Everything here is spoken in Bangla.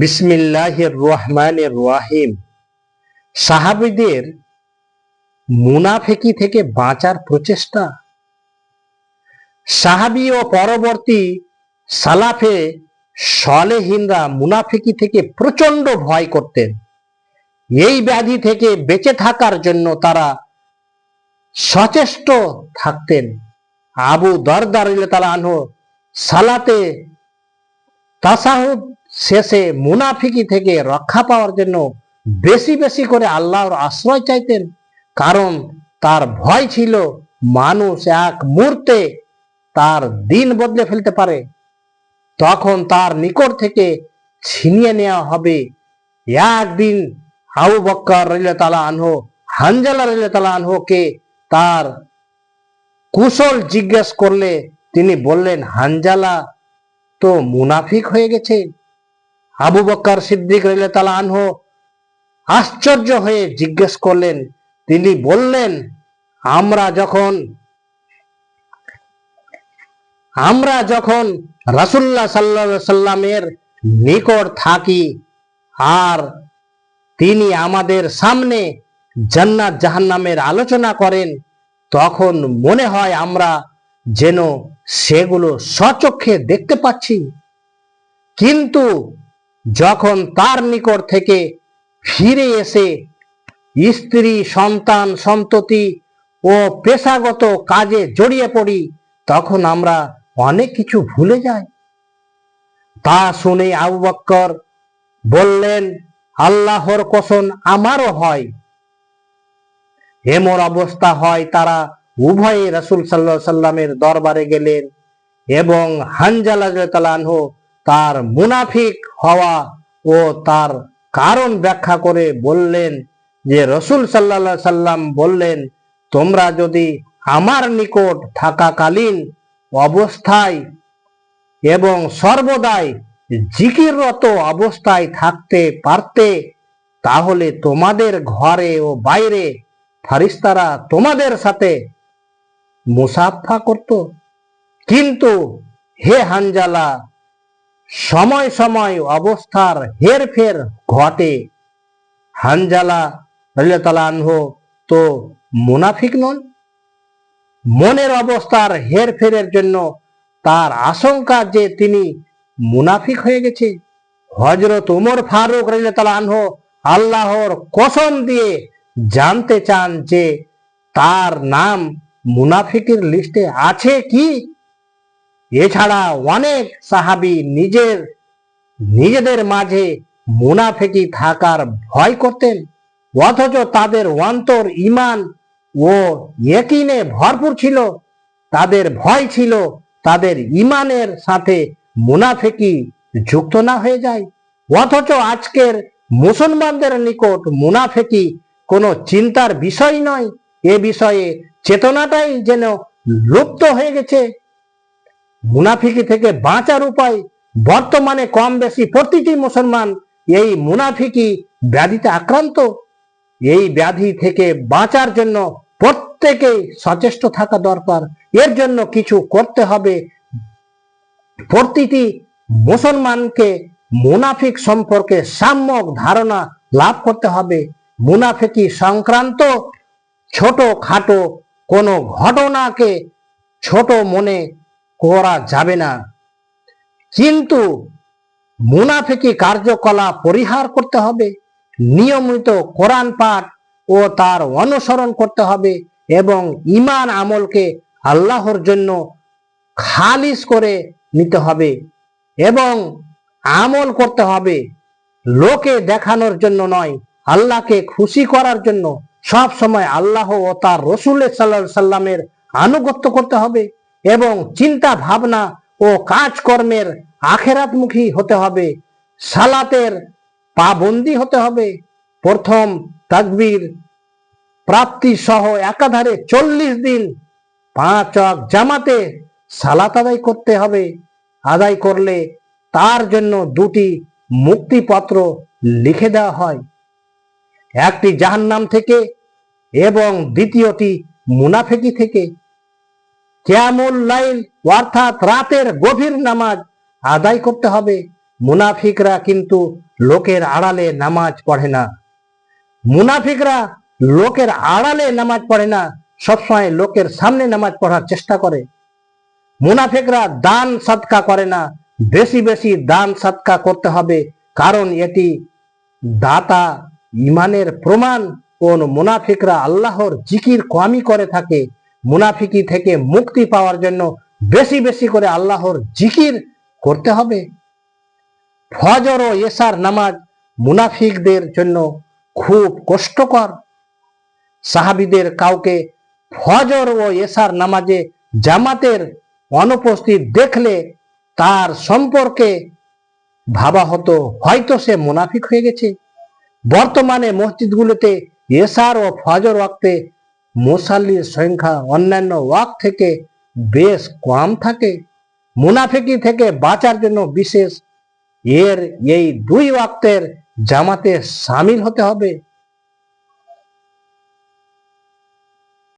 বিসমিল্লাহির রহমানির রহিম। সাহাবীদের মুনাফেকি থেকে বাঁচার প্রচেষ্টা। সাহাবি ও পরবর্তী সালাফে সলেহীনরা মুনাফিকি থেকে প্রচণ্ড ভয় করতেন। এই ব্যাধি থেকে বেঁচে থাকার জন্য তারা সচেষ্ট থাকতেন। আবু দরদার তালা আনহ সালাতে তাসাহুদ শেষে মুনাফিকি থেকে রক্ষা পাওয়ার জন্য বেশি বেশি করে আল্লাহর আশ্রয় চাইতেন। কারণ তার ভয় ছিল মানুষ এক মুহূর্তে তার দিন বদলে ফেলতে পারে। তখন তার নিকট থেকে ছিনিয়ে নেওয়া হবে। একদিন আবু বক্কর তালা আনহো, হানজালা তালা আনহোকে তার কুশল জিজ্ঞেস করলে তিনি বললেন, হানজালা, তো মুনাফিক হয়ে গেছে? আবু বক্কর সিদ্দিক রইলে তালা আনহো আশ্চর্য হয়ে জিজ্ঞেস করলেন, তিনি বললেন, আমরা যখন আমরা যখন রাসুল্লাহ সাল্লা সাল্লামের নিকট থাকি, আর তিনি আমাদের সামনে জান্নাত জাহান্নামের আলোচনা করেন, তখন মনে হয় আমরা যেন সেগুলো সচক্ষে দেখতে পাচ্ছি। কিন্তু যখন তার নিকট থেকে ফিরে এসে স্ত্রী, সন্তান, সন্ততি ও পেশাগত কাজে জড়িয়ে পড়ি, তখন আমরা অনেক কিছু ভুলে যাই। তা শুনে আবু বক্কর বললেন, আল্লাহর কসম আমারও হয়। এমন অবস্থা হয় তারা উভয়ে রসুল সাল্লা সাল্লামের দরবারে গেলেন এবং হানজালা হানজালাহ তার মুনাফিক হওয়া ও তার কারণ ব্যাখ্যা করে বললেন যে রসুল সাল্লা সাল্লাম বললেন, তোমরা যদি আমার নিকট থাকাকালীন অবস্থায় এবং সর্বদাই জিকিররত অবস্থায় থাকতে পারতে, তাহলে তোমাদের ঘরে ও বাইরে ফারিস্তারা তোমাদের সাথে মুসাফা করত। কিন্তু হে হানজালা সময় সময় অবস্থার হেরফের ঘটে। হানজালা রাহ তো মুনাফিক নন। মনের অবস্থার হেরফেরের জন্য তার আশঙ্কা যে তিনি মুনাফিক হয়ে গেছে। হজরত উমর ফারুক রাহ আল্লাহর কসম দিয়ে জানতে চান যে তার নাম মুনাফিকের লিস্টে আছে কি? এছাড়া অনেক সাহাবি নিজের, নিজেদের মাঝে মুনাফিকি থাকার ভয় করতেন, অথচ তাদের অন্তর ইমান ও একিনে ভরপুর ছিল। তাদের ভয় ছিল তাদের ইমানের সাথে মুনাফিকি যুক্ত না হয়ে যায়। অথচ আজকের মুসলমানদের নিকট মুনাফেকি কোনো চিন্তার বিষয় নয়। এ বিষয়ে চেতনাটাই যেন লুপ্ত হয়ে গেছে। মুনাফিকি থেকে বাঁচার উপায় বর্তমানে কম বেশি প্রতিটি মুসলমান এই মুনাফিকি ব্যাধিতে আক্রান্ত। এই ব্যাধি থেকে বাঁচার জন্য প্রত্যেকেই সচেষ্ট থাকা দরকার। এর জন্য কিছু করতে হবে। প্রতিটি মুসলমানকে মুনাফিক সম্পর্কে সাম্যক ধারণা লাভ করতে হবে। মুনাফিকি সংক্রান্ত ছোট খাটো কোনো ঘটনাকে ছোট মনে করা যাবে না। কিন্তু মুনাফিকি কার্যকলাপ পরিহার করতে হবে, নিয়মিত কোরআন পাঠ ও তার অনুসরণ করতে হবে এবং ইমান আমলকে আল্লাহর জন্য খালিস করে নিতে হবে এবং আমল করতে হবে। লোকে দেখানোর জন্য নয়, আল্লাহকে খুশি করার জন্য। সব সময় আল্লাহ ও তার রসুল সাল্লা সাল্লামের আনুগত্য করতে হবে। এবং চিন্তা ভাবনা ও কাজকর্মের আখেরাতমুখী হতে হবে। সালাতের পাবন্দি হতে হবে। প্রথম তাকবীর প্রাপ্তি সহ একাধারে চল্লিশ দিন পাঁচ অক জামাতে সালাত আদায় করতে হবে। আদায় করলে তার জন্য দুটি মুক্তিপত্র লিখে দেওয়া হয়। একটি জাহান্নাম থেকে এবং দ্বিতীয়টি মুনাফেকি থেকে। কেমন লাইল, অর্থাৎ রাতের গভীর নামাজ আদায় করতে হবে। মুনাফিকরা কিন্তু লোকের আড়ালে নামাজ পড়ে না। মুনাফিকরা লোকের আড়ালে নামাজ পড়ে না, সবসময় লোকের সামনে নামাজ পড়ার চেষ্টা করে। মুনাফিকরা দান সৎকা করে না, বেশি বেশি দান সৎকা করতে হবে, কারণ এটি দাতা ইমানের প্রমাণ। কোন মুনাফিকরা আল্লাহর জিকির কমই করে থাকে মুনাফিকি থেকে মুক্তি পাওয়ার জন্য বেশি বেশি করে আল্লাহর জিকির করতে হবে। ফজর ও এসার নামাজ মুনাফিকদের জন্য খুব কষ্টকর। সাহাবিদের কাউকে ফজর ও এসার নামাজে জামাতের অনুপস্থিত দেখলে তার সম্পর্কে ভাবা হতো, হয়তো সে মুনাফিক হয়ে গেছে। বর্তমানে মসজিদগুলোতে এসার ও ফজর ওয়াক্তে মুসাল্লির সংখ্যা অন্যান্য ওয়াক থেকে বেশ কম থাকে। মুনাফিকি থেকে বাঁচার জন্য বিশেষ এর এই দুই ওয়াক্তের জামাতে সামিল হতে হবে।